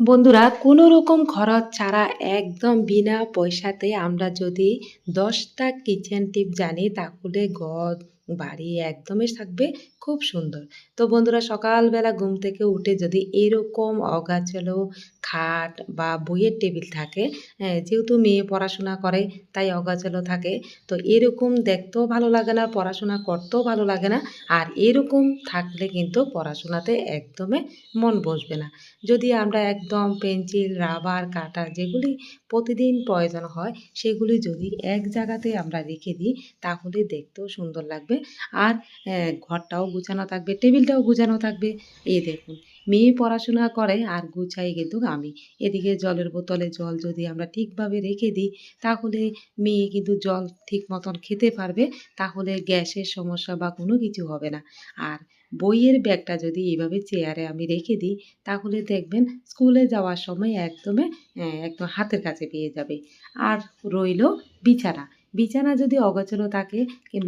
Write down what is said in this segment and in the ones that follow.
বন্ধুরা, কোনো রকম খরচ ছাড়া একদম বিনা পয়সাতে আমরা যদি দশটা কিচেন টিপ জানি, তাহলে ঘর বাড়ি একদমই থাকবে খুব সুন্দর। তো বন্ধুরা সকালবেলা ঘুম থেকে উঠে যদি এরকম অগাছালো খাট বা বইয়ের টেবিল থাকে হ্যাঁ, যেহেতু মেয়ে পড়াশোনা করে তাই অগাছালো থাকে তো এরকম দেখতেও ভালো লাগে না পড়াশোনা করতেও ভালো লাগে না আর এরকম থাকলে কিন্তু পড়াশোনাতে একদমই মন বসবে না। যদি আমরা একদম পেন্সিল রাবার কাটা যেগুলি প্রতিদিন প্রয়োজন হয় সেগুলি যদি এক জায়গাতে আমরা রেখে দিই তাহলে দেখতেও সুন্দর লাগবে। আর আহ, ঘরটাও গুছানো থাকবে টেবিলটাও গুছানো থাকবে। এই দেখুন মেয়ে পড়াশোনা করে আর গুছাই কিন্তু আমি। এদিকে জলের বোতলে জল যদি আমরা ঠিকভাবে রেখে দিই তাহলে মেয়ে কিন্তু জল ঠিক মতন খেতে পারবে তাহলে গ্যাসের সমস্যা বা কোনো কিছু হবে না। আর বইয়ের ব্যাগটা যদি এইভাবে চেয়ারে আমি রেখে দিই তাহলে দেখবেন স্কুলে যাওয়ার সময় একদমই আহ, একদম হাতের কাছে পেয়ে যাবে। আর রইল বিছানা। বিছানা যদি অগোছালো থাকে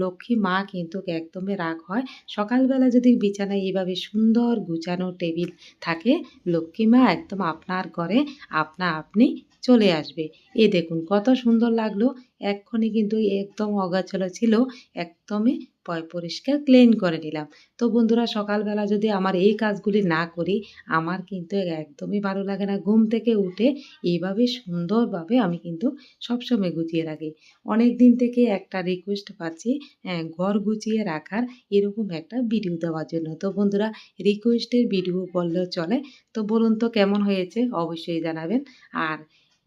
লক্ষ্মী মা কিন্তু একদমই রাগ হয়। সকালবেলা যদি বিছানায় এইভাবে সুন্দর গুছানো টেবিল থাকে, লক্ষ্মী মা একদম আপনার ঘরে আপনা আপনি চলে আসবে। এ দেখুন কত সুন্দর লাগল। এক্ষণে কিন্তু একদম অগাছালো ছিল, একদমই পয় পরিষ্কার ক্লিন করে নিলাম। তো বন্ধুরা সকালবেলা যদি আমার এই কাজগুলি না করি আমার কিন্তু একদমই ভালো লাগে না। ঘুম থেকে উঠে এইভাবে সুন্দরভাবে আমি কিন্তু সবসময় গুছিয়ে রাখি। অনেক দিন থেকে একটা রিকোয়েস্ট পাচ্ছি হ্যাঁ, ঘর গুছিয়ে রাখার এরকম একটা ভিডিও দেওয়ার জন্য। তো বন্ধুরা রিকোয়েস্টের ভিডিও বললেও চলে। তো বলুন তো কেমন হয়েছে? অবশ্যই জানাবেন। আর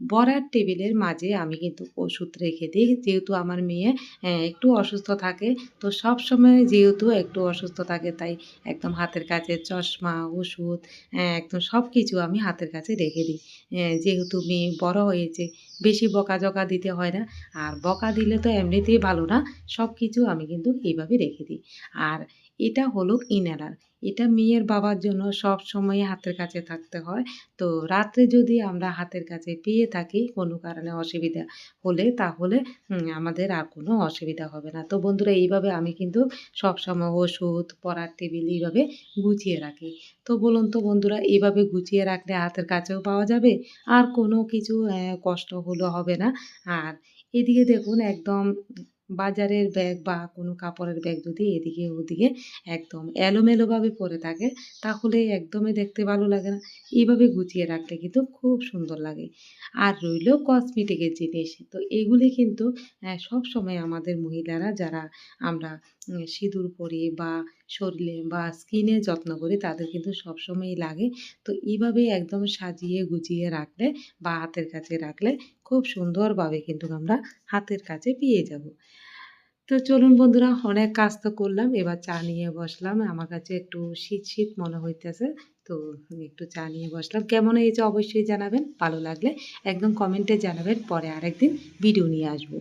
বড়ার টেবিলের মাঝে আমি কিন্তু ওষুধ রেখে দিই। যেহেতু আমার মেয়ে একটু অসুস্থ থাকে, তো সব সময় যেহেতু একটু অসুস্থ থাকে, তাই একদম হাতের কাছে চশমা, ওষুধ একদম সব কিছু আমি হাতের কাছে রেখে দিই। যেহেতু মেয়ে বড় হয়েছে, বেশি বকাঝকা দিতে হয় না, আর বকা দিলে তো এমনিতেই ভালো না সব কিছু আমি কিন্তু এইভাবে রেখে দিই। আর এটা হলো ইনারার এটা মেয়ের বাবার জন্য সব সময় হাতের কাছে থাকতে হয়। তো রাত্রে যদি আমরা হাতের কাছে পেয়ে থাকি কোনো কারণে অসুবিধা হলে তাহলে আমাদের আর কোনো অসুবিধা হবে না। তো বন্ধুরা, এইভাবে আমি কিন্তু সবসময় ওষুধ, পড়ার টেবিল এইভাবে গুছিয়ে রাখি। তো বলুন তো বন্ধুরা, এইভাবে গুছিয়ে রাখলে হাতের কাছেও পাওয়া যাবে? আর কোনো কিছু কষ্ট হলেও হবে না। আর এদিকে দেখুন একদম বাজারের ব্যাগ বা কোনো কাপড়ের ব্যাগ যদি এদিকে ওদিকে একদম এলোমেলোভাবে পরে থাকে, তাহলে একদমই দেখতে ভালো লাগে না। এইভাবে গুছিয়ে রাখলে কিন্তু খুব সুন্দর লাগে। আর রইল কসমেটিকের জিনিস। তো এগুলি কিন্তু সব সময় আমাদের মহিলারা যারা আমরা সিঁদুর পরি বা শরীরে বা স্কিনে যত্ন করি তাদের কিন্তু সবসময়ই লাগে। তো এইভাবে একদম সাজিয়ে গুছিয়ে রাখলে বা হাতের কাছে রাখলে খুব সুন্দরভাবে কিন্তু আমরা হাতের কাছে পেয়ে যাব। তো চলুন বন্ধুরা, অনেক কাজ তো করলাম, এবার চা নিয়ে বসলাম। আমার কাছে একটু শীত শীত মনে হইতেছে, তো আমি একটু চা নিয়ে বসলাম। কেমন হয়েছে অবশ্যই জানাবেন, ভালো লাগলে একদম কমেন্টে জানাবেন, পরে আরেকদিন ভিডিও নিয়ে আসব।